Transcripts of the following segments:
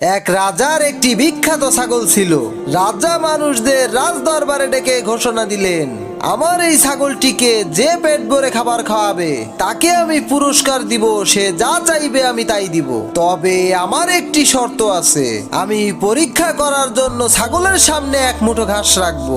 এক রাজার একটি বিখ্যাত ছাগল ছিল। রাজা মানুষদের রাজ দরবারে ডেকে ঘোষণা দিলেন, আমার এই ছাগলটিকে যে পেট ভরে খাবার খাওয়াবে, তাকে আমি পুরস্কার দিব, সে যা চাইবে আমি তাই দিব। তবে আমার একটি শর্ত আছে, আমি পরীক্ষা করার জন্য ছাগলের সামনে এক মুঠো ঘাস রাখব।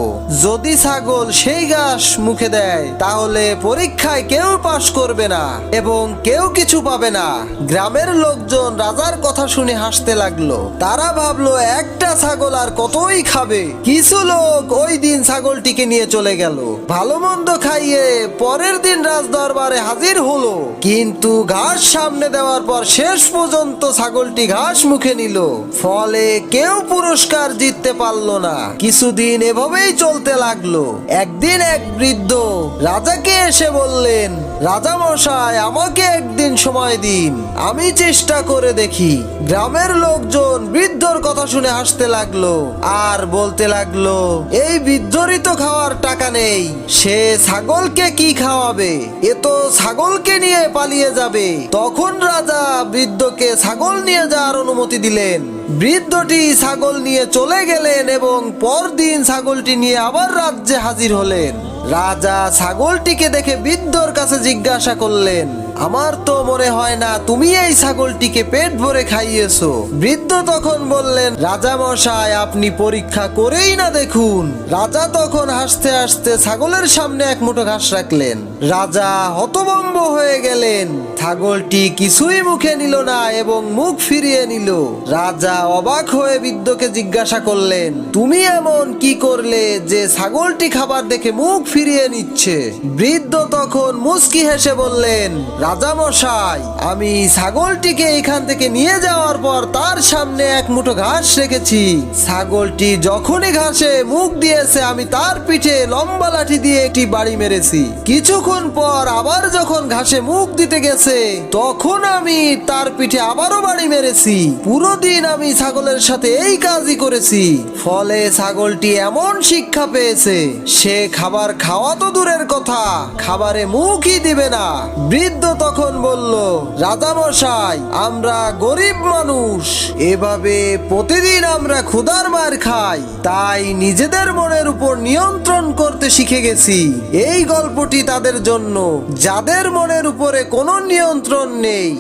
যদি ছাগল সেই ঘাস মুখে দেয়, তাহলে পরীক্ষায় কেউ পাশ করবে না এবং কেউ কিছু পাবে না। গ্রামের লোকজন রাজার কথা শুনে হাসতে লাগল। তারা ভাবলো, একটা ছাগল আর কতই খাবে? কিছু লোক ওই দিন ছাগলটিকে নিয়ে চলে গেল। ভালো মন্দ খাইয়ে পরের দিন রাজ দরবারে হাজির হলো। কিন্তু ঘাস সামনে দেওয়ার পর শেষ পর্যন্ত ছাগলটি ঘাস মুখে নিল। ফলে কেউ পুরস্কার জিততে পারল না। কিছুদিন এভাবেই চলতে লাগল। একদিন এক বৃদ্ধ রাজাকে এসে বললেন, রাজা মশাই, আমাকে একদিন সময় দিন। আমি চেষ্টা করে দেখি। গ্রামের লোকজন বৃদ্ধর কথা শুনে হাসতে লাগল আর বলতে লাগল, এই বৃদ্ধরই তো খাওয়ার টাকা নেই, সে ছাগলকে কি খাওয়াবে? এ তো ছাগলকে নিয়ে পালিয়ে যাবে। তখন রাজা বৃদ্ধকে ছাগল নিয়ে যাওয়ার অনুমতি দিলেন। বৃদ্ধটি ছাগল নিয়ে চলে গেলেন এবং পরদিন ছাগলটি নিয়ে আবার রাজ্যে হাজির হলেন। রাজা ছাগলটিকে দেখে বৃদ্ধর কাছে জিজ্ঞাসা করলেন আমার তো মনে হয় না তুমি এই ছাগলটিকে পেট ভরে খাইয়েছো। বৃদ্ধ তখন বললেন, রাজা মশাই, আপনি পরীক্ষা করেই না দেখুন। রাজা তখন হাসতে হাসতে ছাগলের সামনে এক মুঠো ঘাস রাখলেন। রাজা হতভম্ব হয়ে গেলেন। ছাগলটি কিছুই মুখে নিল না এবং মুখ ফিরিয়ে নিল। রাজা অবাক হয়ে বৃদ্ধকে জিজ্ঞাসা করলেন, তুমি এমন কি করলে যে ছাগলটি খাবার দেখে মুখ ফিরিয়ে নিচ্ছে? বৃদ্ধ তখন মুস্কি হেসে বললেন রাজা মশাই আমি ছাগলটিকে এখান থেকে নিয়ে যাওয়ার পর তার সামনে এক মুঠো ঘাস রেখেছি। ছাগলটি যখনই ঘাসে মুখ দিয়েছে, আমি তার পিঠে লম্বা লাঠি দিয়ে একটি বাড়ি মেরেছি। কিছুক্ষণ পর আবার যখন ঘাসে মুখ দিতে গেছে তখন আমি তার পিঠে আবারও বাড়ি মেরেছি। পুরো দিন আমি ছাগলের সাথে এই কাজই করেছি। ফলে ছাগলটি এমন শিক্ষা পেয়েছে, সে খাবার খাওয়া তো দূরের কথা, খাবারে মুখই দিবে না। বৃদ্ধ তখন বলল, রাজামশাই, আমরা গরিব মানুষ, এভাবে প্রতিদিন আমরা ক্ষুধার মার খাই। তাই নিজেদের মনের উপর নিয়ন্ত্রণ করতে শিখে গেছি। এই গল্পটি তাদের জন্য, যাদের মনের উপরে কোনো নিয়ন্ত্রণ নেই।